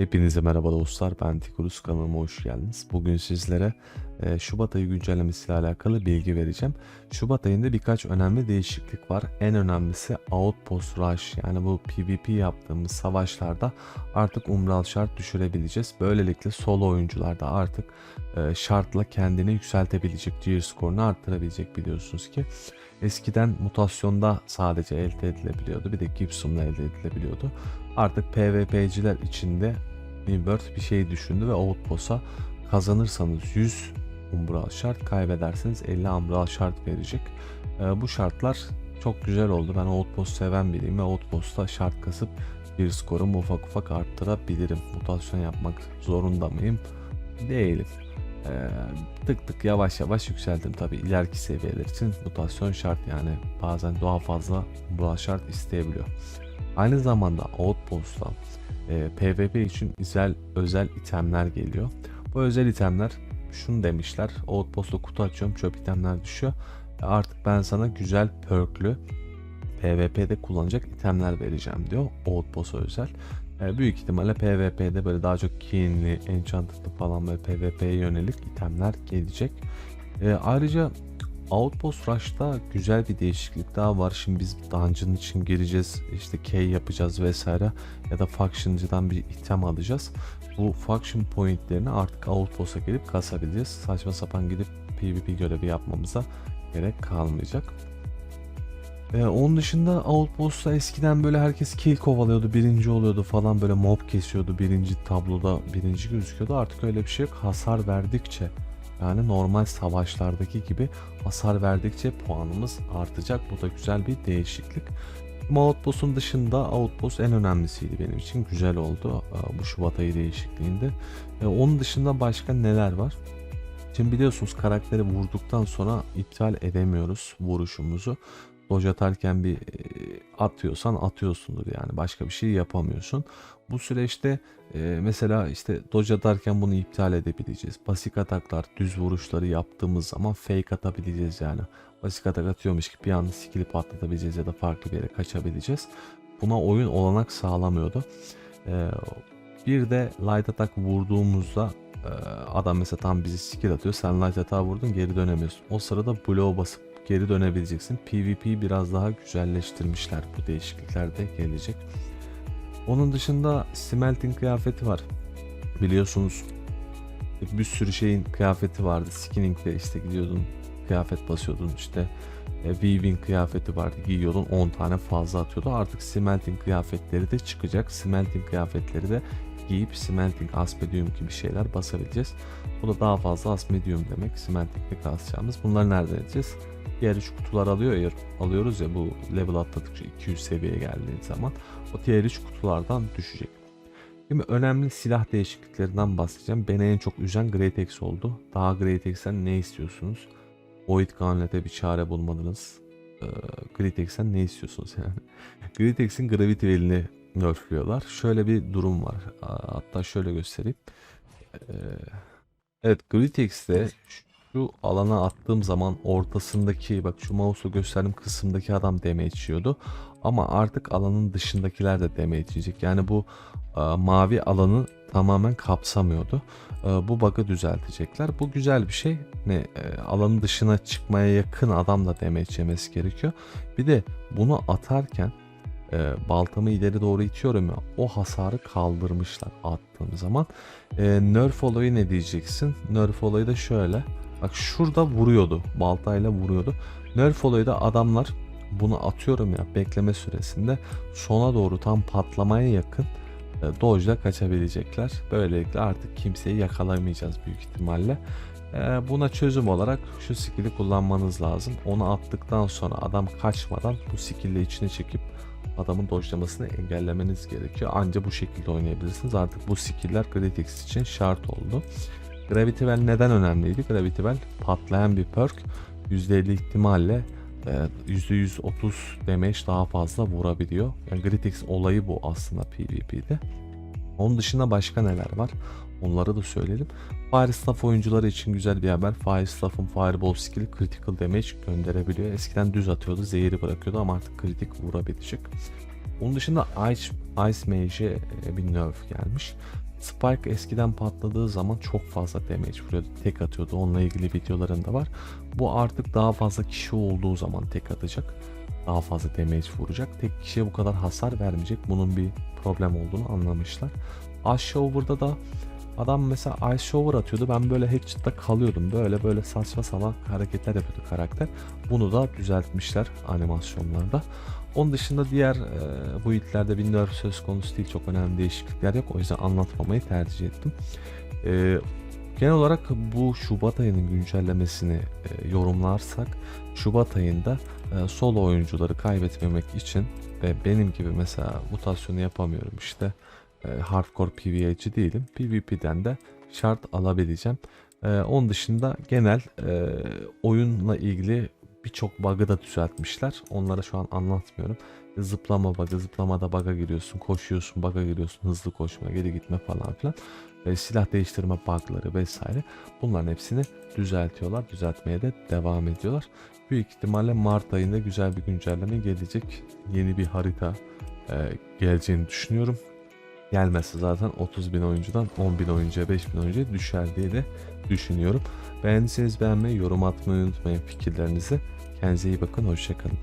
Hepinize merhaba dostlar. Ben Tikurus kanalıma hoş geldiniz. Bugün sizlere e, Şubat ayı güncellemesiyle alakalı bilgi vereceğim. Şubat ayında birkaç önemli değişiklik var. En önemlisi Outpost Rush yani bu PvP yaptığımız savaşlarda artık umbral şart düşürebileceğiz. Böylelikle solo oyuncular da artık e, şartla kendini yükseltebilecek, gear skorunu arttırabilecek biliyorsunuz ki. Eskiden mutasyonda sadece elde edilebiliyordu. Bir de Gibson'la elde edilebiliyordu. Artık PvP'ciler içinde Milbert bir şey düşündü ve Outpost'a kazanırsanız 100 umbral şart kaybederseniz 50 umbral şart verecek. Ee, bu şartlar çok güzel oldu. Ben Outpost seven biriyim ve Outpost'ta şart kasıp bir skorumu ufak ufak arttırabilirim. Mutasyon yapmak zorunda mıyım? Değilim. Ee, tık tık yavaş yavaş yükseldim tabi ileriki seviyeler için mutasyon şart yani bazen daha fazla umbral şart isteyebiliyor. Aynı zamanda Outpost'ta e, PvP için özel, özel itemler geliyor. Bu özel itemler şunu demişler. Outpost'ta kutu açıyorum çöp itemler düşüyor. E, artık ben sana güzel perklü PvP'de kullanacak itemler vereceğim diyor. Outpost'a özel. E, büyük ihtimalle PvP'de böyle daha çok kinli, enchanted'lı falan böyle PvP'ye yönelik itemler gelecek. E, ayrıca Outpost Rush'ta güzel bir değişiklik daha var. Şimdi biz dungeon için gireceğiz. işte key yapacağız vesaire. Ya da faction'cıdan bir item alacağız. Bu faction pointlerini artık Outpost'a gelip kasabileceğiz. Saçma sapan gidip PvP görevi yapmamıza gerek kalmayacak. Ee, onun dışında Outpost'ta eskiden böyle herkes kill kovalıyordu, birinci oluyordu falan böyle mob kesiyordu, birinci tabloda birinci gözüküyordu. Artık öyle bir şey yok. Hasar verdikçe yani normal savaşlardaki gibi hasar verdikçe puanımız artacak. Bu da güzel bir değişiklik. Ama dışında Outpost en önemlisiydi benim için. Güzel oldu e, bu Şubat ayı değişikliğinde. E, onun dışında başka neler var? Şimdi biliyorsunuz karakteri vurduktan sonra iptal edemiyoruz vuruşumuzu. Dodge atarken bir e, atıyorsan atıyorsundur yani başka bir şey yapamıyorsun. Bu süreçte e, mesela işte dodge atarken bunu iptal edebileceğiz. Basik ataklar, düz vuruşları yaptığımız zaman fake atabileceğiz yani. Basik atak atıyormuş gibi bir anda skill'i patlatabileceğiz ya da farklı bir yere kaçabileceğiz. Buna oyun olanak sağlamıyordu. E, bir de light atak vurduğumuzda adam mesela tam bizi skill atıyor. Sen light atak vurdun geri dönemiyorsun. O sırada blow basıp geri dönebileceksin. PvP biraz daha güzelleştirmişler. Bu değişiklikler de gelecek. Onun dışında smelting kıyafeti var. Biliyorsunuz bir sürü şeyin kıyafeti vardı. Skinning'de işte gidiyordun kıyafet basıyordun işte e, weaving kıyafeti vardı giyiyordun 10 tane fazla atıyordu. Artık smelting kıyafetleri de çıkacak. Smelting kıyafetleri de giyip smelting aspedium gibi şeyler basabileceğiz. Bu da daha fazla asmedium demek. Smelting'de kasacağımız. Bunları nereden edeceğiz? Diğer 3 kutular alıyor ya, alıyoruz ya bu level atladıkça 200 seviyeye geldiği zaman o diğer 3 kutulardan düşecek. Şimdi önemli silah değişikliklerinden bahsedeceğim. Beni en çok üzen Great Axe oldu. Daha Great Axe'den ne istiyorsunuz? Void Gauntlet'e bir çare bulmadınız. Ee, Great Axe'den ne istiyorsunuz yani? Great Axe'in Gravity Well'ini nerfliyorlar. Şöyle bir durum var. Hatta şöyle göstereyim. Ee, evet Great Axe'de şu alana attığım zaman ortasındaki bak şu mouse'u gösterdiğim kısımdaki adam damage yiyordu. Ama artık alanın dışındakiler de damage yiyecek. Yani bu e, mavi alanı tamamen kapsamıyordu. E, bu bug'ı düzeltecekler. Bu güzel bir şey. Ne e, alanın dışına çıkmaya yakın adam da damage yemesi gerekiyor. Bir de bunu atarken e, baltamı ileri doğru itiyorum ya o hasarı kaldırmışlar attığım zaman. E, nerf olayı ne diyeceksin? Nerf olayı da şöyle. Bak şurada vuruyordu. Baltayla vuruyordu. Nerf olayı da adamlar bunu atıyorum ya bekleme süresinde sona doğru tam patlamaya yakın e, ile kaçabilecekler. Böylelikle artık kimseyi yakalamayacağız büyük ihtimalle. E, buna çözüm olarak şu skill'i kullanmanız lazım. Onu attıktan sonra adam kaçmadan bu skill'le içine çekip adamın dojlamasını engellemeniz gerekiyor. Anca bu şekilde oynayabilirsiniz. Artık bu skill'ler Gratix için şart oldu. Gravity Well neden önemliydi? Gravity Well patlayan bir perk. %50 ihtimalle %130 e, damage daha fazla vurabiliyor. Yani Gritix olayı bu aslında PvP'de. Onun dışında başka neler var? Onları da söyleyelim. Fire Staff oyuncuları için güzel bir haber. Fire Staff'ın Fireball skill critical damage gönderebiliyor. Eskiden düz atıyordu, zehiri bırakıyordu ama artık kritik vurabilecek. Onun dışında Ice, Ice Mage'e e, bir nerf gelmiş. Spike eskiden patladığı zaman çok fazla damage vuruyordu. Tek atıyordu. Onunla ilgili videolarım da var. Bu artık daha fazla kişi olduğu zaman tek atacak. Daha fazla damage vuracak. Tek kişiye bu kadar hasar vermeyecek. Bunun bir problem olduğunu anlamışlar. Ice Shower'da da adam mesela Ice Shower atıyordu. Ben böyle headshot'ta kalıyordum. Böyle böyle saçma salak hareketler yapıyordu karakter. Bunu da düzeltmişler animasyonlarda. Onun dışında diğer e, build'lerde bir nerf söz konusu değil. Çok önemli değişiklikler yok. O yüzden anlatmamayı tercih ettim. E, genel olarak bu Şubat ayının güncellemesini e, yorumlarsak Şubat ayında e, solo oyuncuları kaybetmemek için ve benim gibi mesela mutasyonu yapamıyorum işte e, hardcore PvE'ci değilim. PvP'den de şart alabileceğim. E, onun dışında genel e, oyunla ilgili birçok bug'ı da düzeltmişler. Onlara şu an anlatmıyorum. Zıplama bug'ı, zıplamada bug'a giriyorsun, koşuyorsun, bug'a giriyorsun, hızlı koşma, geri gitme falan filan. E, silah değiştirme bug'ları vesaire. Bunların hepsini düzeltiyorlar. Düzeltmeye de devam ediyorlar. Büyük ihtimalle Mart ayında güzel bir güncelleme gelecek. Yeni bir harita e, geleceğini düşünüyorum. Gelmezse zaten 30 bin oyuncudan 10 bin oyuncuya 5 bin oyuncuya düşer diye de düşünüyorum. Beğendiyseniz beğenmeyi, yorum atmayı unutmayın fikirlerinizi. Kendinize iyi bakın, hoşçakalın.